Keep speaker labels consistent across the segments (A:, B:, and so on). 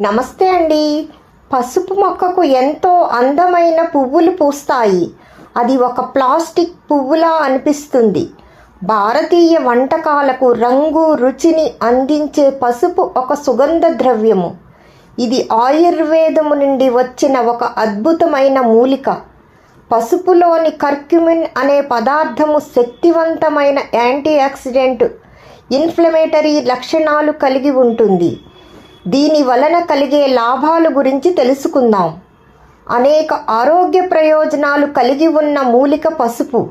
A: నమస్తే అండి. పసుపు మొక్కకు ఎంతో అందమైన పువ్వులు పూస్తాయి. అది ఒక ప్లాస్టిక్ పువ్వులా అనిపిస్తుంది. భారతీయ వంటకాలకు రంగు రుచిని అందించే పసుపు ఒక సుగంధ ద్రవ్యము. ఇది ఆయుర్వేదము నుండి వచ్చిన ఒక అద్భుతమైన మూలిక. పసుపులోని కర్క్యుమిన్ అనే పదార్థము శక్తివంతమైన యాంటీ ఆక్సిడెంట్ ఇన్ఫ్లమేటరీ లక్షణాలు కలిగి ఉంటుంది. దీని వలన కలిగే లాభాలు గురించి తెలుసుకుందాం. అనేక ఆరోగ్య ప్రయోజనాలు కలిగి ఉన్న మూలిక పసుపు.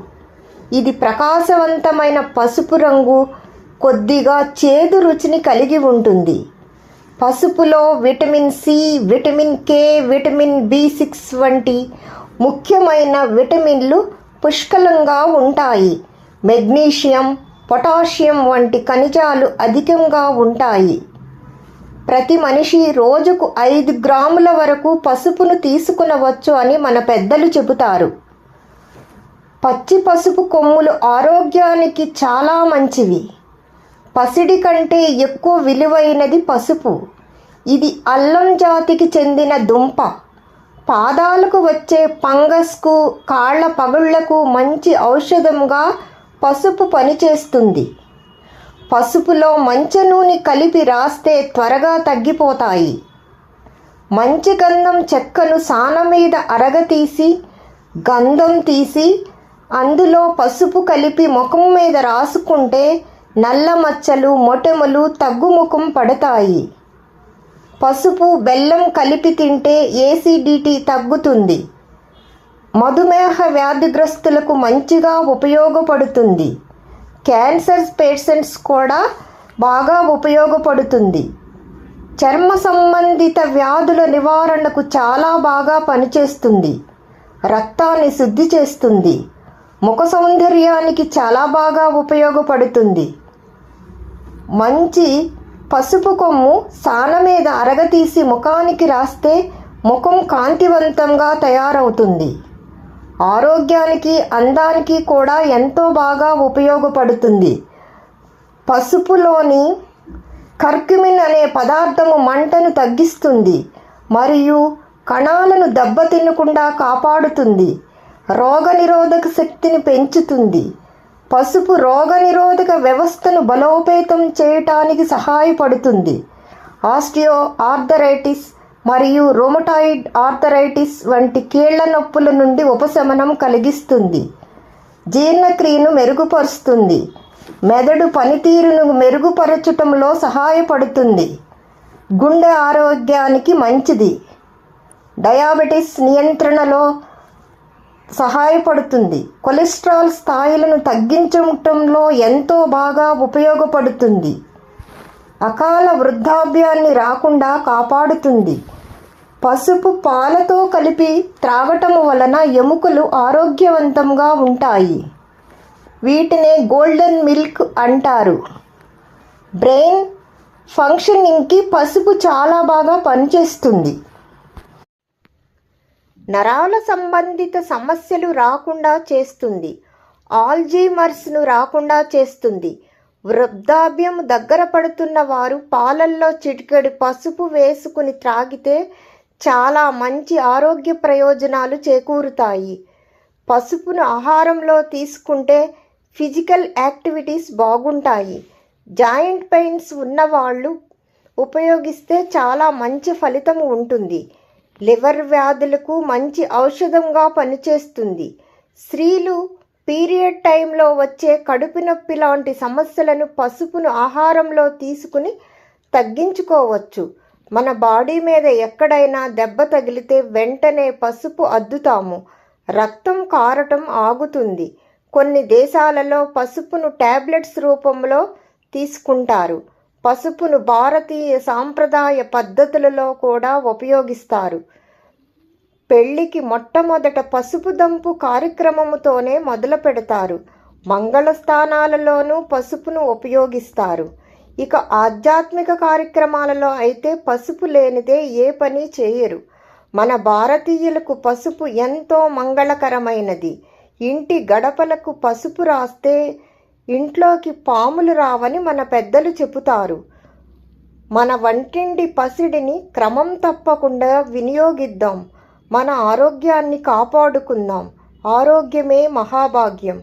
A: ఇది ప్రకాశవంతమైన పసుపు రంగు కొద్దిగా చేదు రుచిని కలిగి ఉంటుంది. పసుపులో vitamin C vitamin K vitamin B six వంటి ముఖ్యమైన విటమిన్లు పుష్కలంగా ఉంటాయి. మెగ్నీషియం పొటాషియం వంటి ఖనిజాలు అధికంగా ఉంటాయి. ప్రతి మనిషి రోజుకు ఐదు గ్రాముల వరకు పసుపును తీసుకునవచ్చు అని మన పెద్దలు చెబుతారు. పచ్చి పసుపు కొమ్ములు ఆరోగ్యానికి చాలా మంచివి. పసిడి కంటే ఎక్కువ విలువైనది పసుపు. ఇది అల్లం జాతికి చెందిన దుంప. పాదాలకు వచ్చే ఫంగస్కు కాళ్ళ పగుళ్ళకు మంచి ఔషధంగా పసుపు పనిచేస్తుంది. పసుపులో మంచి నూనె కలిపి రాస్తే త్వరగా తగ్గిపోతాయి. మంచి గంధం చెక్కను సాన మీద అరగతీసి గంధం తీసి అందులో పసుపు కలిపి ముఖం మీద రాసుకుంటే నల్ల మచ్చలు మొటములు తగ్గుముఖం పడతాయి. పసుపు బెల్లం కలిపి తింటే ఏసిడిటీ తగ్గుతుంది. మధుమేహ వ్యాధిగ్రస్తులకు మంచిగా ఉపయోగపడుతుంది. క్యాన్సర్ పేషెంట్స్ కూడా బాగా ఉపయోగపడుతుంది. చర్మ సంబంధిత వ్యాధుల నివారణకు చాలా బాగా పనిచేస్తుంది. రక్తాన్ని శుద్ధి చేస్తుంది. ముఖ సౌందర్యానికి చాలా బాగా ఉపయోగపడుతుంది. మంచి పసుపు కొమ్ము సాన మీద అరగతీసి ముఖానికి రాస్తే ముఖం కాంతివంతంగా తయారవుతుంది. ఆరోగ్యానికి అందానికి కూడా ఎంతో బాగా ఉపయోగపడుతుంది. పసుపులోని కర్క్యుమిన్ అనే పదార్థము మంటను తగ్గిస్తుంది మరియు కణాలను దెబ్బతినకుండా కాపాడుతుంది. రోగనిరోధక శక్తిని పెంచుతుంది. పసుపు రోగనిరోధక వ్యవస్థను బలోపేతం చేయటానికి సహాయపడుతుంది. ఆస్టియో ఆర్థరైటిస్ మరియు రోమటాయిడ్ ఆర్థరైటిస్ వంటి కీళ్ళ నొప్పుల నుండి ఉపశమనం కలిగిస్తుంది. జీర్ణక్రియను మెరుగుపరుస్తుంది. మెదడు పనితీరును మెరుగుపరచటంలో సహాయపడుతుంది. గుండె ఆరోగ్యానికి మంచిది. డయాబెటిస్ నియంత్రణలో సహాయపడుతుంది. కొలెస్ట్రాల్ స్థాయిలను తగ్గించటంలో ఎంతో బాగా ఉపయోగపడుతుంది. అకాల వృద్ధాప్యాన్ని రాకుండా కాపాడుతుంది. పసుపు పాలతో కలిపి త్రాగటం వలన ఎముకలు ఆరోగ్యవంతంగా ఉంటాయి. వీటినే గోల్డెన్ మిల్క్ అంటారు. బ్రెయిన్ ఫంక్షనింగ్కి పసుపు చాలా బాగా పనిచేస్తుంది. నరాల సంబంధిత సమస్యలు రాకుండా చేస్తుంది. ఆల్జీమర్స్ను రాకుండా చేస్తుంది. వృద్ధాప్యం దగ్గర పడుతున్న వారు పాలల్లో చిటికెడు పసుపు వేసుకుని త్రాగితే చాలా మంచి ఆరోగ్య ప్రయోజనాలు చేకూరుతాయి. పసుపును ఆహారంలో తీసుకుంటే ఫిజికల్ యాక్టివిటీస్ బాగుంటాయి. జాయింట్ పెయిన్స్ ఉన్నవాళ్ళు ఉపయోగిస్తే చాలా మంచి ఫలితం ఉంటుంది. లివర్ వ్యాధులకు మంచి ఔషధంగా పనిచేస్తుంది. స్త్రీలు పీరియడ్ టైంలో వచ్చే కడుపు నొప్పి లాంటి సమస్యలను పసుపును ఆహారంలో తీసుకుని తగ్గించుకోవచ్చు. మన బాడీ మీద ఎక్కడైనా దెబ్బ తగిలితే వెంటనే పసుపు అద్దుతాము. రక్తం కారటం ఆగుతుంది. కొన్ని దేశాలలో పసుపును టాబ్లెట్స్ రూపంలో తీసుకుంటారు. పసుపును భారతీయ సాంప్రదాయ పద్ధతులలో కూడా ఉపయోగిస్తారు. పెళ్ళికి మొట్టమొదట పసుపు దంపు కార్యక్రమముతోనే మొదలు పెడతారు మంగళ స్థానాలలోనూ పసుపును ఉపయోగిస్తారు. ఇక ఆధ్యాత్మిక కార్యక్రమాలలో అయితే పసుపు లేనిదే ఏ పని చేయరు. మన భారతీయులకు పసుపు ఎంతో మంగళకరమైనది. ఇంటి గడపలకు పసుపు రాస్తే ఇంట్లోకి పాములు రావని మన పెద్దలు చెబుతారు. మన వంటింటి పసిడిని క్రమం తప్పకుండా వినియోగిద్దాం. మన ఆరోగ్యాన్ని కాపాడుకుందాం. ఆరోగ్యమే మహాభాగ్యం.